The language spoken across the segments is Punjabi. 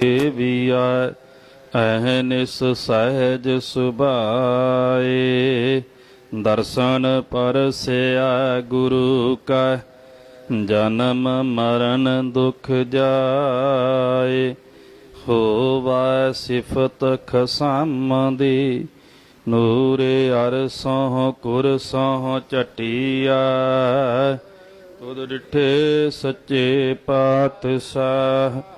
ਦੇਵੀਆ ਅਹਨਿਸ ਸਹਿਜ ਸੁਭਾਏ। ਦਰਸ਼ਨ ਪਰਸਿਆ ਗੁਰੂ ਕਾ, ਜਨਮ ਮਰਨ ਦੁਖ ਜਾਏ। ਹੋਵਾ ਸਿਫਤ ਖਸਮ ਦੀ ਨੂਰੇ ਅਰਸੋਂ ਕੁਰਸੋਂ ਚਟਿਆ ਤੁਧ ਡਿਠੇ ਸੱਚੇ ਪਾਤਸ਼ਾਹ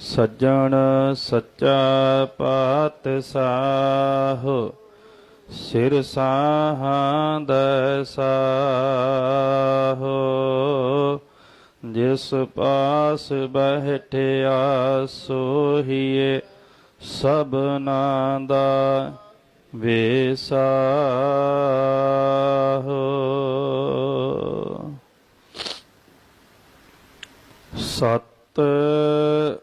ਸੱਜਣ ਸੱਚਾ ਪਾਤਸ਼ਾਹ ਸਿਰ ਸਾਹਾਂ ਦਸਾਹੋ ਜਿਸ ਪਾਸ ਬਹਿਠਿਆ ਸੋਹੀਏ ਸਭਨਾ ਦਾ ਵੇਸਾਹੋ। ਸਤ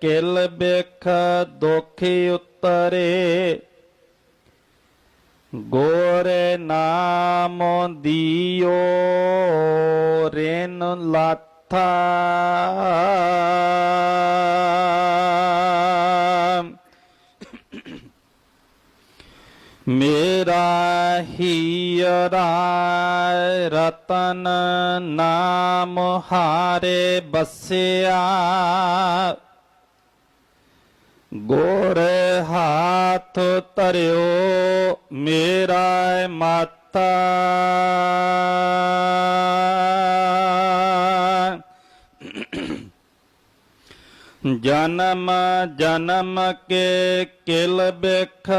ਕਿਲ ਬਿਖ ਦੁਖੀ ਉਤਰੇ। ਗੋਰੇ ਨਾਮ ਦੀਓ, ਰੇਨ ਲਾਥਾ। ਮੇਰਾ ਹੀਰਾ ਰਤਨ ਨਾਮ ਹਾਰੇ ਬਸਿਆ। ਗੋਰੇ ਹਾਥ ਤਰਿਓ ਮੇਰਾ ਮਾਤਾ। ਜਨਮ ਜਨਮ ਕੇ ਕਿਲ ਬਿਖ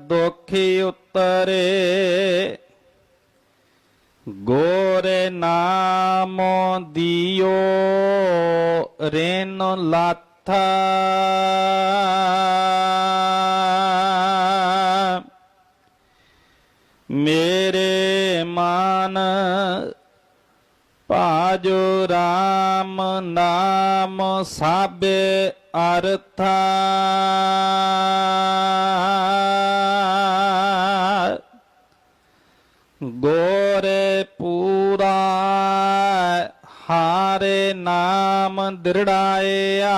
ਦੁਖੀ ਉਤਰੇ। ਗੋਰੇ ਨਾਮ ਦਿਓ, ਰੇਨ ਲਾਥਾ ਮੇਰੇ ਮਨ ਭਾਜੋ RAM ਨਾਮ ਸਾਬੇ ਅਰਥਾ ਗੋ ਹਾਰੇ ਨਾਮ ਦ੍ਰਿੜਾਇਆ।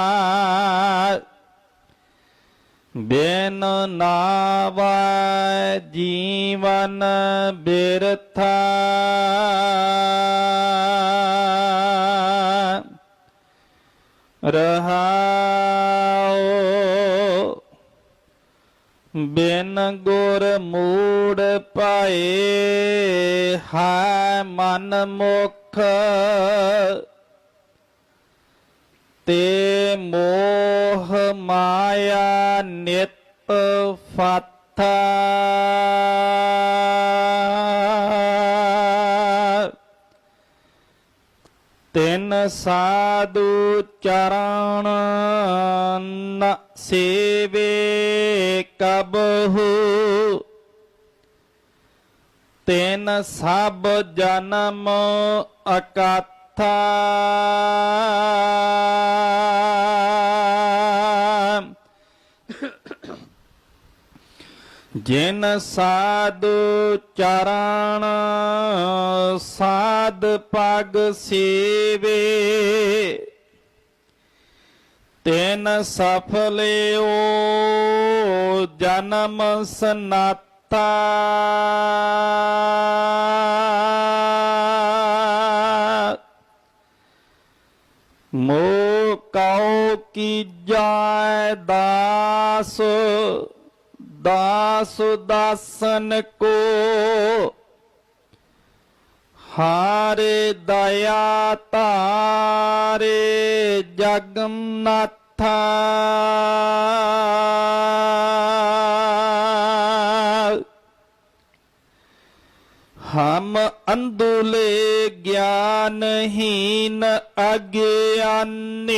ਬਿਨ ਨਾਵਾ ਜੀਵਨ ਬਿਰਥਾ। ਰਹਾਉ ਬਿਨ ਗੁਰ ਮੂੜ ਪਾਏ ਹੈ ਮਨ ਮੁਖ। ਤੇ ਮੋਹ ਮਾਇਆ ਨਿਤ ਫਤ ਤਿਨ ਸਾਧੂ ਚਰਣ ਨ ਸੇਵੇ ਕਬਹੂ। ਤਿਨ ਸਭ ਜਨਮ ਅਕਤ ਜਿਨ ਸਾਧੂ ਚਰਨ ਸਾਧ ਪਗ ਸੇਵੇ। ਤਿਨ ਸਫਲਿਓ ਜਨਮ ਸਨਾਤਾ। ਮੋ ਕਉ ਕੀ ਜਾਇ ਦਾਸ ਦਾਸ ਦਾਸਨ ਕੋ। ਹਾਰੇ ਦਇਆ ਤਾਰੇ ਜਗਨਨਾਥਾ। ਹਮ ਅੰਦੁਲੇ ਗਿਆਨਹੀਨ ਅਗਿਆਨੀ,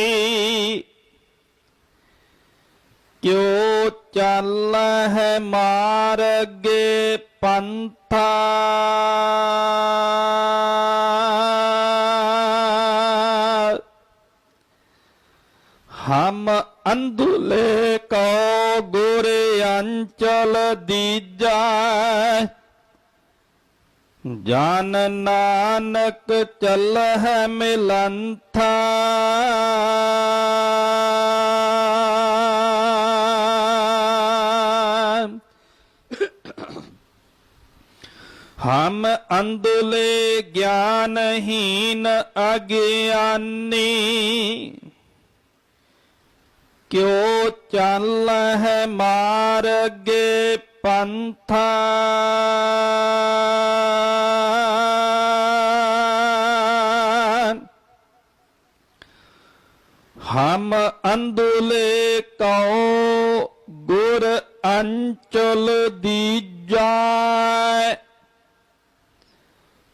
ਕਿਉ ਚੱਲ ਹੈ ਮਾਰਗੇ ਪੰਥਾ? ਹਮ ਅੰਦੁਲੇ ਕੋ ਗੁਰ ਅੰਚਲ ਦੀਜਾ ਜਨ ਨਾਨਕ ਚੱਲ ਹੈ ਮਿਲੰਥਾ। ਹਮ ਅੰਦਲੇ ਗਿਆਨਹੀਨ ਅਗਿਆਨੀ ਕਿਉ ਚੱਲ ਹੈ ਮਾਰਗੇ ਪੰਥਾ। ਹਮ ਅੰਧਲੇ ਕਉ ਗੁਰ ਅੰਚਲ ਦੀਜੈ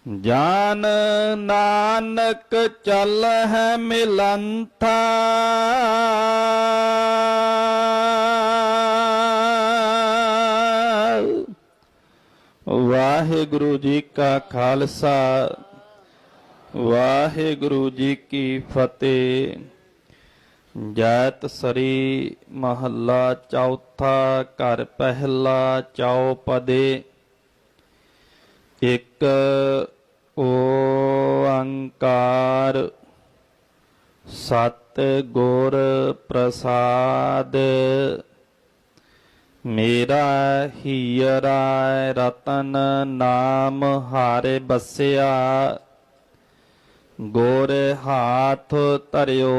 ਜਾਨ ਨਾਨਕ ਚਲ ਹੈ ਮਿਲੰਥਾ। ਵਾਹਿਗੁਰੂ ਜੀ ਕਾ ਖਾਲਸਾ, ਵਾਹਿਗੁਰੂ ਜੀ ਕੀ ਫਤਿਹ। ਜੈਤ ਸਰੀ ਮਹੱਲਾ ਚੌਥਾ ਘਰ ਪਹਿਲਾ ਚੌਪਦੇ। ਇੱਕ ਓੰਕਾਰ ਸਤ ਗੁਰ ਪ੍ਰਸਾਦ। ਮੇਰਾ ਹੀਰਾ ਰਤਨ ਨਾਮ ਹਾਰੇ ਬਸਿਆ। ਗੋਰ ਹਾਥ ਧਰਿਓ